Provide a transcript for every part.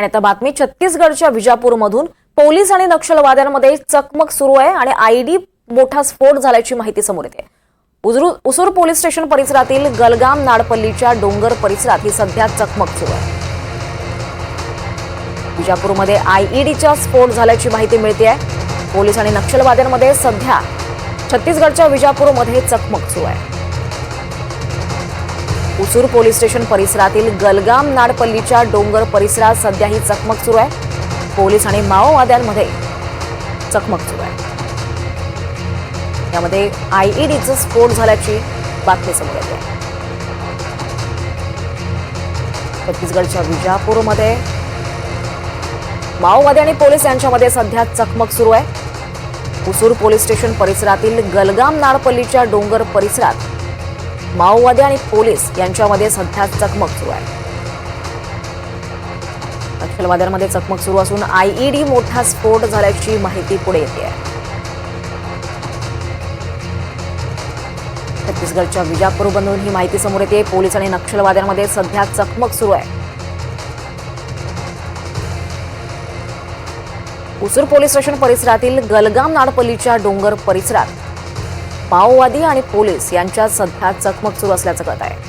आणि आता बातमी छत्तीसगडच्या विजापूरमधून पोलीस आणि नक्षलवाद्यांमध्ये चकमक सुरू आहे आणि आयडी मोठा स्फोट झाल्याची माहिती समोर येते. उसूर पोलीस स्टेशन परिसरातील गलगाम नाडपल्लीच्या डोंगर परिसरात ही सध्या चकमक सुरू आहे. विजापूरमध्ये आयईडीचा स्फोट झाल्याची माहिती मिळते आहे. पोलीस आणि नक्षलवाद्यांमध्ये सध्या छत्तीसगडच्या विजापूरमध्ये चकमक सुरू आहे. उसूर पोलीस स्टेशन परिसरातील गलगाम नाडपल्लीच्या डोंगर परिसरात सध्या ही चकमक सुरू आहे. पोलीस आणि माओवाद्यांमध्ये चकमक सुरू आहे. यामध्ये आयईडीचा स्फोट झाल्याची बातमी समोर येते. छत्तीसगडच्या विजापूरमध्ये माओवादी आणि पोलीस यांच्यामध्ये सध्या चकमक सुरू आहे. उसूर पोलीस स्टेशन परिसरातील गलगाम नाडपल्लीच्या डोंगर परिसरात माओवादी आणि पोलीस यांच्यामध्ये सध्या चकमक सुरू आहे. नक्षलवाद्यांमध्ये चकमक सुरू असून आयईडी मोठा स्फोट झाल्याची माहिती पुढे येते. आहे छत्तीसगडच्या विजापूरमधून ही माहिती समोर येते. पोलीस आणि नक्षलवाद्यांमध्ये सध्या चकमक सुरू आहे. उसूर पोलीस स्टेशन परिसरातील गलगाम नाडपल्लीच्या डोंगर परिसरात माओवादी आणि पोलीस यांच्यात सध्या चकमक सुरू असल्याचं कळत आहे.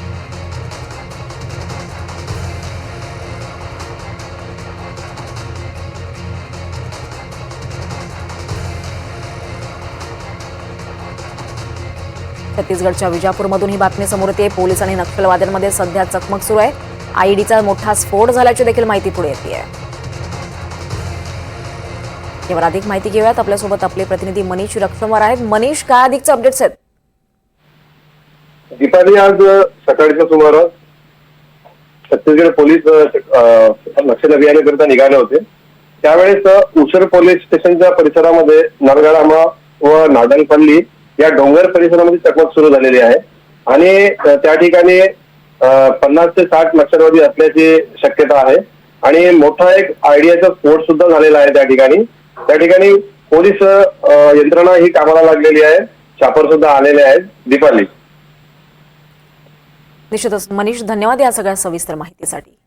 छत्तीसगडच्या विजापूरमधून ही बातमी समोर येते. पोलीस आणि नक्षलवाद्यांमध्ये सध्या चकमक सुरू आहे. आयईडीचा मोठा स्फोट झाल्याची देखील माहिती पुढे येते. यावर अधिक माहिती घेऊयात. आपल्यासोबत आपले प्रतिनिधी मनीष रक्षमवार आहेत. मनीष काय अधिकचे अपडेट्स आहेत? दीपाली आज सकाळच्या सुमारास छत्तीसगड पोलीस नक्षल अभियानाकरिता निघाले होते. त्यावेळेस उसर पोलीस स्टेशनच्या परिसरामध्ये नरगडामा व नाडंगपल्ली या डोंगर परिसरामध्ये चकमक सुरू झालेली आहे. आणि त्या ठिकाणी पन्नास ते साठ नक्षलवादी असल्याची शक्यता आहे. आणि मोठा एक आयडियाचा स्फोट सुद्धा झालेला आहे त्या ठिकाणी. त्या ठिकाणी पोलीस यंत्रणा ही कामाला लागलेली आहे. छापर सुद्धा आलेले आहेत. दीपाली. निश्चितच. मनीष धन्यवाद या सगळ्या सविस्तर माहितीसाठी.